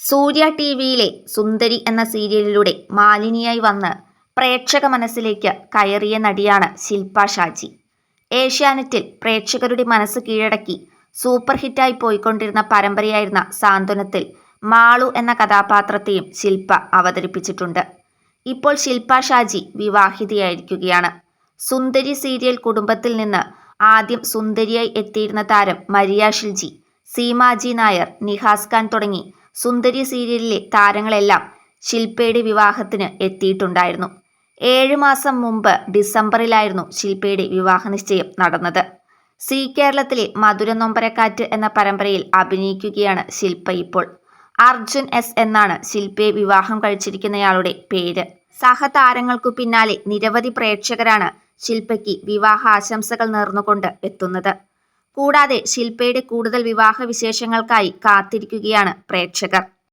സൂര്യ T വിയിലെ സുന്ദരി എന്ന സീരിയലിലൂടെ മാലിനിയായി വന്ന് പ്രേക്ഷക മനസ്സിലേക്ക് കയറിയ നടിയാണ് ശില്പ ഷാജി. ഏഷ്യാനെറ്റിൽ പ്രേക്ഷകരുടെ മനസ്സ് കീഴടക്കി സൂപ്പർ ഹിറ്റായി പോയിക്കൊണ്ടിരുന്ന പരമ്പരയായിരുന്ന സാന്ത്വനത്തിൽ മാളു എന്ന കഥാപാത്രത്തെയും ശില്പ അവതരിപ്പിച്ചിട്ടുണ്ട്. ഇപ്പോൾ ശില്പ ഷാജി വിവാഹിതയായിരിക്കുകയാണ്. സുന്ദരി സീരിയൽ കുടുംബത്തിൽ നിന്ന് ആദ്യം സുന്ദരിയായി എത്തിയിരുന്ന താരം മരിയ ഷിൽജി സീമാജി നായർ നിഹാസ് ഖാൻ തുടങ്ങി സുന്ദരി സീരിയലിലെ താരങ്ങളെല്ലാം ശില്പയുടെ വിവാഹത്തിന് എത്തിയിട്ടുണ്ടായിരുന്നു. ഏഴ് മാസം മുമ്പ് ഡിസംബറിലായിരുന്നു ശില്പയുടെ വിവാഹ നിശ്ചയം നടന്നത്. സി കേരളത്തിലെ മധുര നൊമ്പരക്കാറ്റ് എന്ന പരമ്പരയിൽ അഭിനയിക്കുകയാണ് ശില്പ ഇപ്പോൾ. അർജുൻ എസ് എന്നാണ് ശില്പയെ വിവാഹം കഴിച്ചിരിക്കുന്നയാളുടെ പേര്. സഹതാരങ്ങൾക്കു പിന്നാലെ നിരവധി പ്രേക്ഷകരാണ് ശില്പയ്ക്ക് വിവാഹ ആശംസകൾ നേർന്നുകൊണ്ട് എത്തുന്നത്. കൂടാതെ ശില്പയുടെ കൂടുതൽ വിവാഹ വിശേഷങ്ങൾക്കായി കാത്തിരിക്കുകയാണ് പ്രേക്ഷകർ.